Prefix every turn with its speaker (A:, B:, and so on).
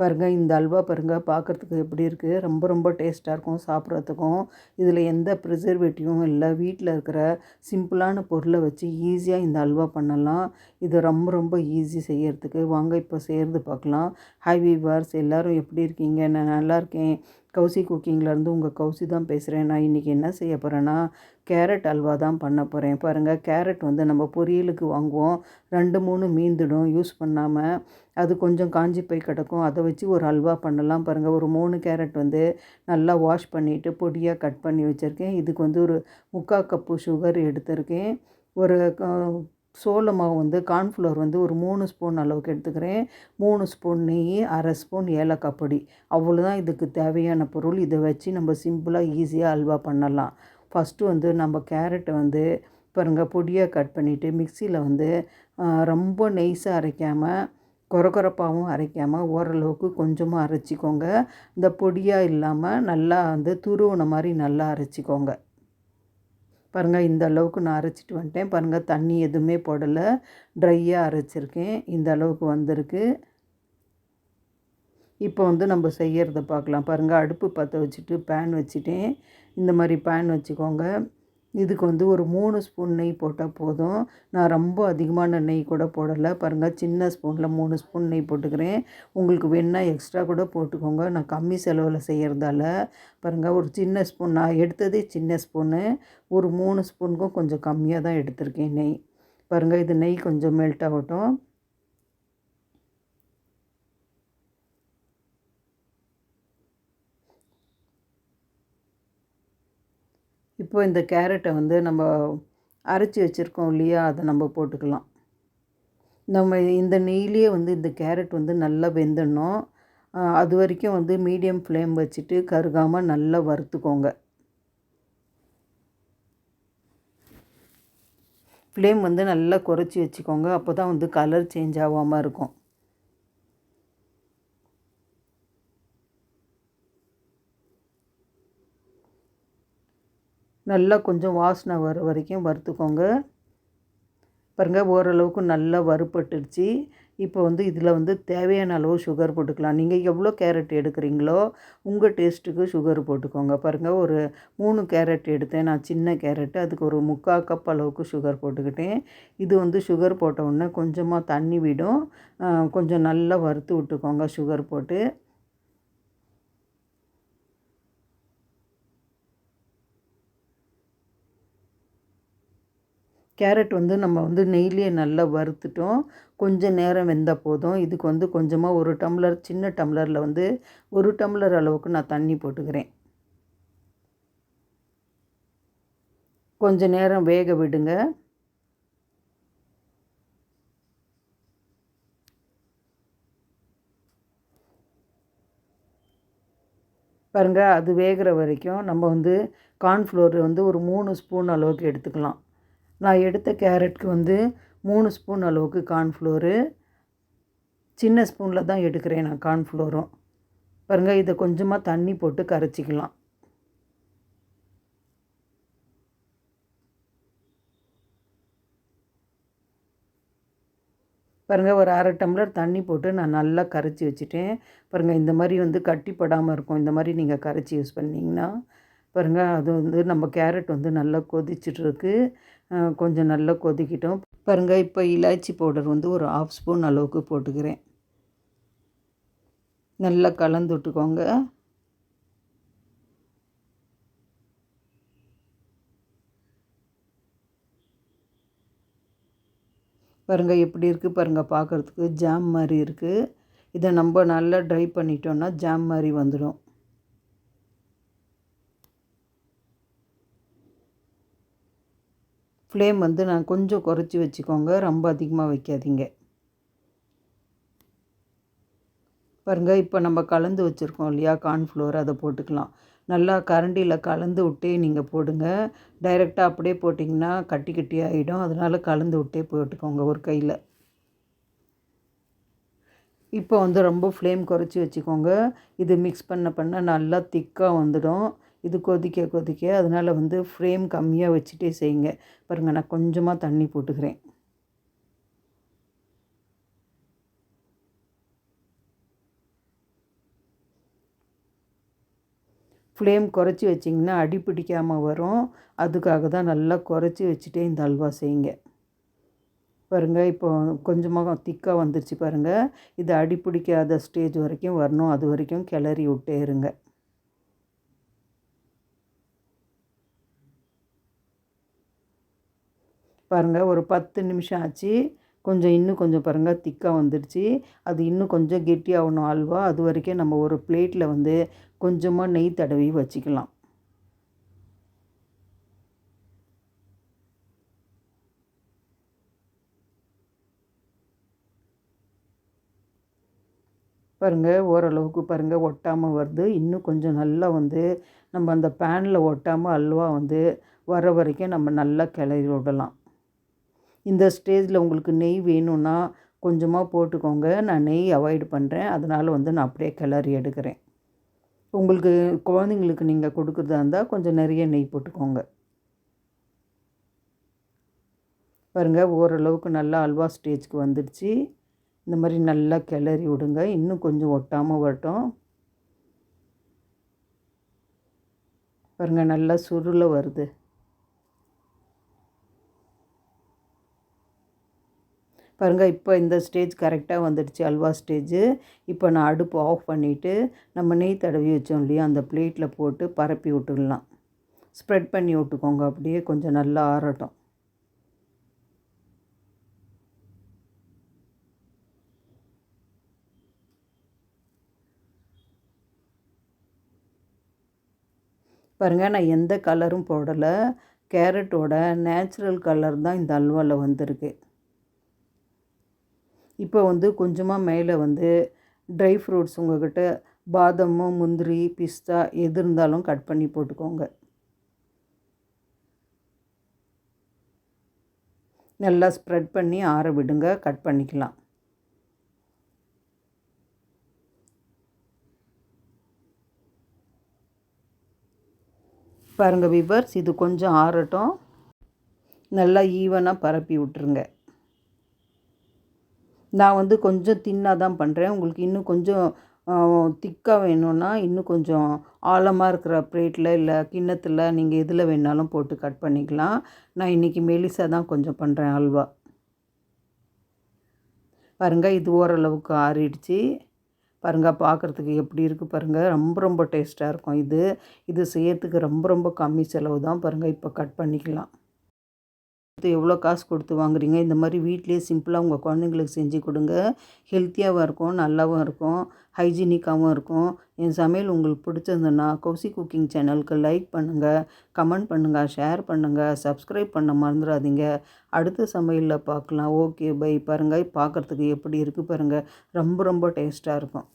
A: பாருங்கள் இந்த அல்வா பாருங்கள் பார்க்குறதுக்கு எப்படி இருக்குது ரொம்ப ரொம்ப டேஸ்ட்டாக இருக்கும் சாப்பிட்றதுக்கும். இதில் எந்த ப்ரிசர்வேட்டிவும் இல்லை. வீட்டில் இருக்கிற சிம்பிளான பொருளை வச்சு ஈஸியாக இந்த அல்வா பண்ணலாம். இது ரொம்ப ரொம்ப ஈஸி செய்யறதுக்கு. வாங்க இப்போ செய்கிறது பார்க்கலாம் ஹை வீவர்ஸ் எல்லோரும் எப்படி இருக்கீங்க? நான் நல்லா இருக்கேன். கௌசி குக்கிங்லேருந்து உங்கள் கௌசி தான் பேசுகிறேன் நான் இன்றைக்கி என்ன செய்ய போகிறேன்னா கேரட் அல்வா தான் பண்ண போகிறேன் பாருங்கள் கேரட் வந்து நம்ம பொரியலுக்கு வாங்குவோம். ரெண்டு மூணு மீந்துடும். யூஸ் பண்ணாமல் அது கொஞ்சம் காஞ்சி போய் கிடக்கும். அதை வச்சு ஒரு அல்வா பண்ணலாம். பாருங்கள் ஒரு மூணு கேரட் வந்து நல்லா வாஷ் பண்ணிவிட்டு பொடியாக கட் பண்ணி வச்சுருக்கேன். இதுக்கு வந்து ஒரு முக்கால் கப்பு சுகர் எடுத்திருக்கேன். ஒரு சோள மாவு வந்து கார்ன்ஃப்ளவர் வந்து ஒரு மூணு ஸ்பூன் அளவுக்கு எடுத்துக்கிறேன். மூணு ஸ்பூன் நெய் அரை ஸ்பூன் ஏலக்காய் பொடி. அவ்வளோதான் இதுக்கு தேவையான பொருள். இதை வச்சு நம்ம சிம்பிளாக ஈஸியாக அல்வா பண்ணலாம். ஃபஸ்ட்டு வந்து நம்ம கேரட்டை வந்து பாருங்கள் பொடியாக கட் பண்ணிவிட்டு மிக்சியில் வந்து ரொம்ப நெய்ஸாக அரைக்காமல் கொரகொரப்பாகவும் அரைக்காமல் ஓரளவுக்கு கொஞ்சமாக அரைச்சிக்கோங்க. இந்த பொடியாக இல்லாமல் நல்லா வந்து துருவின மாதிரி நல்லா அரைச்சிக்கோங்க. பாருங்கள் இந்த அளவுக்கு நான் அரைச்சிட்டு வந்துட்டேன். பாருங்கள் தண்ணி எதுவுமே போடலை. ட்ரையாக அரைச்சிருக்கேன். இந்த அளவுக்கு வந்திருக்கு. இப்போ வந்து நம்ம செய்கிறத பார்க்கலாம். பாருங்கள் அடுப்பு பற்ற வச்சுட்டு பேன் வச்சுட்டேன். இந்த மாதிரி பேன் வச்சுக்கோங்க. இதுக்கு வந்து ஒரு மூணு ஸ்பூன் நெய் போட்டால் போதும். நான் ரொம்ப அதிகமான நெய் கூட போடலை. பாருங்கள் சின்ன ஸ்பூனில் மூணு ஸ்பூன் நெய் போட்டுக்கிறேன். உங்களுக்கு வேணால் எக்ஸ்ட்ரா கூட போட்டுக்கோங்க. நான் கம்மி செலவில் செய்கிறதால பாருங்கள் ஒரு சின்ன ஸ்பூன் நான் எடுத்ததே சின்ன ஸ்பூனு. ஒரு மூணு ஸ்பூனுக்கும் கொஞ்சம் கம்மியாக தான் எடுத்திருக்கேன் நெய். பாருங்கள் இது நெய் கொஞ்சம் மெல்ட் ஆகட்டும். இப்போ இந்த கேரட்டை வந்து நம்ம அரைச்சி வச்சுருக்கோம் இல்லையா அதை நம்ம போட்டுக்கலாம். நம்ம இந்த நெய்லேயே வந்து இந்த கேரட் வந்து நல்லா வெந்துடணும். அது வரைக்கும் வந்து மீடியம் ஃப்ளேம் வச்சுட்டு கருகாமல் நல்லா வறுத்துக்கோங்க. ஃப்ளேம் வந்து நல்லா குறைச்சி வச்சுக்கோங்க அப்போ தான் வந்து கலர் சேஞ்ச் ஆகாமல் இருக்கும். நல்லா கொஞ்சம் வாசனை வர வரைக்கும் வறுத்துக்கோங்க. பாருங்கள் ஓரளவுக்கு நல்லா வறுப்பட்டுடுச்சு இப்போ வந்து இதில் வந்து தேவையான அளவு சுகர் போட்டுக்கலாம். நீங்கள் எவ்வளோ கேரட் எடுக்கிறீங்களோ உங்கள் டேஸ்ட்டுக்கு சுகர் போட்டுக்கோங்க. பாருங்கள் ஒரு மூணு கேரட் எடுத்தேன். நான் சின்ன கேரட்டு அதுக்கு ஒரு முக்கால் கப் அளவுக்கு சுகர் போட்டுக்கிட்டேன். இது வந்து சுகர் போட்ட உடனே கொஞ்சமாக தண்ணி விடும். கொஞ்சம் நல்லா வறுத்து விட்டுக்கோங்க சுகர் போட்டு. கேரட் வந்து நம்ம வந்து நெய்லேயே நல்லா வறுத்துட்டோம். கொஞ்சம் நேரம் வெந்தால் போதும். இதுக்கு வந்து கொஞ்சமாக ஒரு டம்ளர் சின்ன டம்ளரில் வந்து ஒரு டம்ளர் அளவுக்கு நான் தண்ணி போட்டுக்கிறேன். கொஞ்ச நேரம் வேக விடுங்க. பாருங்கள் அது வேகிற வரைக்கும் நம்ம வந்து கார்ன்ஃப்ளோர் வந்து ஒரு மூணு ஸ்பூன் அளவுக்கு எடுத்துக்கலாம். நான் எடுத்த கேரட்க்கு வந்து மூணு ஸ்பூன் அளவுக்கு கார்ன்ஃப்ளோரு. சின்ன ஸ்பூனில் தான் எடுக்கிறேன் நான் கார்ன்ஃப்ளோரும். பாருங்கள் இதை கொஞ்சமாக தண்ணி போட்டு கரைச்சிக்கலாம். பாருங்கள் ஒரு அரை டம்ளர் தண்ணி போட்டு நான் நல்லா கரைச்சி வச்சுட்டேன். பாருங்கள் இந்த மாதிரி வந்து கட்டிப்படாமல் இருக்கும். இந்த மாதிரி நீங்கள் கரைச்சி யூஸ் பண்ணிங்கன்னா பாருங்கள் அது வந்து நம்ம கேரட் வந்து நல்லா கொதிச்சிட்ருக்கு. கொஞ்சம் நல்லா கொதிக்கிட்டோம். பாருங்கள் இப்போ இலாச்சி பவுடர் வந்து ஒரு ஆஃப் ஸ்பூன் அளவுக்கு போட்டுக்கிறேன். நல்லா கலந்து விட்டுக்கோங்க பாருங்கள் எப்படி இருக்குது பாருங்கள் பார்க்குறதுக்கு ஜாம் மாதிரி இருக்குது இதை நம்ம நல்லா ட்ரை பண்ணிட்டோன்னா ஜாம் மாதிரி வந்துடும். ஃப்ளேம் வந்து நான் கொஞ்சம் குறைச்சி வச்சுக்கோங்க. ரொம்ப அதிகமாக வைக்காதீங்க. பாருங்கள் இப்போ நம்ம கலந்து வச்சுருக்கோம் இல்லையா? கார்ன்ஃப்ளோர் அதை போட்டுக்கலாம். நல்லா கரண்டியில் கலந்து விட்டே நீங்கள் போடுங்க. டைரெக்டாக அப்படியே போட்டிங்கன்னா கட்டி கட்டி ஆகிடும் அதனால் கலந்து விட்டே போட்டுக்கோங்க ஒரு கையில். இப்போ வந்து ரொம்ப ஃப்ளேம் குறைச்சி வச்சுக்கோங்க. இது மிக்ஸ் பண்ண பண்ண நல்லா திக்காக வந்துடும். இது கொதிக்க கொதிக்க அதனால் வந்து ஃப்ரேம் கம்மியாக வச்சுட்டே செய்யுங்க. பாருங்கள் நான் கொஞ்சமாக தண்ணி போட்டுக்கிறேன். ஃப்ளேம் குறைச்சி வச்சிங்கன்னா அடி பிடிக்காமல் வரும். அதுக்காக தான் நல்லா குறைச்சி வச்சுட்டே இந்த அல்வா செய்யுங்க. பாருங்கள் இப்போ கொஞ்சமாக திக்காக வந்துருச்சு பாருங்கள் இது அடி பிடிக்காத ஸ்டேஜ் வரைக்கும் வரணும். அது வரைக்கும் கிளறி விட்டே இருங்க. பாருங்கள் ஒரு பத்து நிமிஷம் ஆச்சு. கொஞ்சம் இன்னும் கொஞ்சம் பாருங்கள் திக்காக வந்துடுச்சு. அது இன்னும் கொஞ்சம் கெட்டியாகணும் அல்வா அது வரைக்கும் நம்ம ஒரு பிளேட்டில் வந்து கொஞ்சமாக நெய் தடவி வச்சுக்கலாம். பாருங்கள் ஓரளவுக்கு பாருங்கள் ஒட்டாமல் வருது. இன்னும் கொஞ்சம் நல்லா வந்து நம்ம அந்த பேனில் ஒட்டாமல் அல்வா வந்து வர வரைக்கும் நம்ம நல்லா கிளறி விடலாம். இந்த ஸ்டேஜில் உங்களுக்கு நெய் வேணும்னா கொஞ்சமாக போட்டுக்கோங்க. நான் நெய் அவாய்டு பண்ணுறேன் அதனால் வந்து நான் அப்படியே கிளறி எடுக்கிறேன். உங்களுக்கு குழந்தைங்களுக்கு நீங்கள் கொடுக்குறதா இருந்தால் கொஞ்சம் நிறைய நெய் போட்டுக்கோங்க. பாருங்கள் ஓரளவுக்கு நல்லா அல்வா ஸ்டேஜ்க்கு வந்துடுச்சு. இந்த மாதிரி நல்லா கிளறி விடுங்க. இன்னும் கொஞ்சம் ஒட்டாமல் வரட்டும். பாருங்கள் நல்லா சுருளை வருது. பாருங்கள் இப்போ இந்த ஸ்டேஜ் கரெக்டாக வந்துடுச்சு அல்வா ஸ்டேஜு இப்போ நான் அடுப்பு ஆஃப் பண்ணிவிட்டு நம்ம நெய் தடவி வச்சோம் இல்லையா அந்த பிளேட்டில் போட்டு பரப்பி விட்டுடலாம். ஸ்ப்ரெட் பண்ணி விட்டுக்கோங்க அப்படியே கொஞ்சம் நல்லா ஆறட்டும். பாருங்கள் நான் எந்த கலரும் போடலை. கேரட்டோட நேச்சுரல் கலர் தான் இந்த அல்வாவில் வந்திருக்கு. இப்போ வந்து கொஞ்சமாக மேலே வந்து ட்ரை ஃப்ரூட்ஸ் உங்கள்கிட்ட பாதமோ முந்திரி பிஸ்தா எது இருந்தாலும் கட் பண்ணி போட்டுக்கோங்க. நல்லா ஸ்ப்ரெட் பண்ணி ஆற விடுங்க கட் பண்ணிக்கலாம். பாருங்கள் விவர்ஸ் இது கொஞ்சம் ஆறட்டும். நல்லா ஈவனாக பரப்பி விட்டுருங்க. நான் வந்து கொஞ்சம் தின்னாக தான் பண்ணுறேன் உங்களுக்கு இன்னும் கொஞ்சம் திக்காக வேணும்னா இன்னும் கொஞ்சம் ஆழமாக இருக்கிற ப்ளேட்டில் இல்லை கிண்ணத்தில் நீங்கள் எதில் வேணாலும் போட்டு கட் பண்ணிக்கலாம். நான் இன்றைக்கி மெலிசாக தான் கொஞ்சம் பண்ணுறேன் அல்வா. பாருங்கள் இது ஓரளவுக்கு ஆறிடுச்சு. பாருங்கள் பார்க்குறதுக்கு எப்படி இருக்குது பாருங்கள் ரொம்ப ரொம்ப டேஸ்ட்டாக இருக்கும் இது. இது செய்யறதுக்கு ரொம்ப ரொம்ப கம்மி செலவு தான். பாருங்கள் இப்போ கட் பண்ணிக்கலாம். எவ்வளோ காசு கொடுத்து வாங்குறீங்க? இந்த மாதிரி வீட்டிலே சிம்பிளாக உங்கள் குழந்தைங்களுக்கு செஞ்சு கொடுங்க. ஹெல்த்தியாகவும் இருக்கும் நல்லாவும் இருக்கும் ஹைஜீனிக்காகவும் இருக்கும். என் சமையல் உங்களுக்கு பிடிச்சிருந்ததுன்னா கௌசி குக்கிங் சேனலுக்கு லைக் பண்ணுங்கள் கமெண்ட் பண்ணுங்கள் ஷேர் பண்ணுங்கள் சப்ஸ்கிரைப் பண்ண மறந்துடாதீங்க. அடுத்த சமையலில் பார்க்கலாம். Okay bye. பாருங்கள் பார்க்குறதுக்கு எப்படி இருக்குது பாருங்கள் ரொம்ப ரொம்ப டேஸ்ட்டாக இருக்கும்.